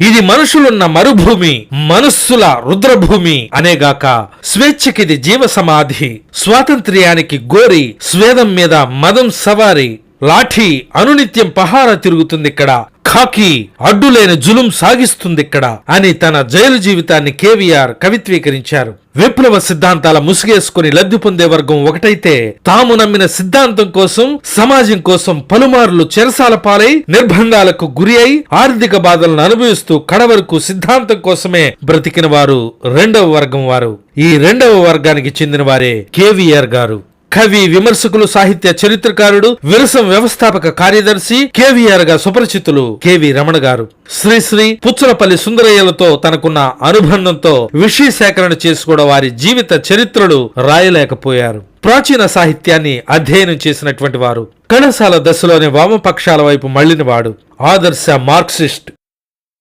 ఇది మనుషులున్న మరుభూమి మనస్సుల రుద్రభూమి. అనేగాక స్వేచ్ఛకిది జీవ సమాధి స్వాతంత్ర్యానికి గోరి స్వేదం మీద మదం సవారి లాఠీ అనునిత్యం పహార తిరుగుతుంది ఇక్కడ ఖాకీ అడ్డులేని జులుం సాగిస్తుంది ఇక్కడ అని తన జైలు జీవితాన్ని కేవీఆర్ కవిత్వీకరించారు. విప్లవ సిద్ధాంతాల ముసుగేసుకుని లబ్ధి పొందే వర్గం ఒకటైతే తాము నమ్మిన సిద్ధాంతం కోసం సమాజం కోసం పలుమార్లు చెరసాల పాలై నిర్బంధాలకు గురి అయి ఆర్థిక బాధలను అనుభవిస్తూ కడవరకు సిద్ధాంతం కోసమే బ్రతికిన వారు రెండవ వర్గం వారు. ఈ రెండవ వర్గానికి చెందిన వారే కేవీఆర్ గారు. కవి విమర్శకులు సాహిత్య చరిత్రకారుడు విరసం వ్యవస్థాపక కార్యదర్శి కేవీఆర్గా సుపరిచితులు కెవి రమణ గారు. శ్రీశ్రీ పుచ్చలపల్లి సుందరయ్యలతో తనకున్న అనుబంధంతో విషయ సేకరణ చేసుకోవడం వారి జీవిత చరిత్రలు రాయలేకపోయారు. ప్రాచీన సాహిత్యాన్ని అధ్యయనం చేసినటువంటి వారు. కళాశాల దశలోనే వామపక్షాల వైపు మళ్ళినవాడు ఆదర్శ మార్క్సిస్ట్.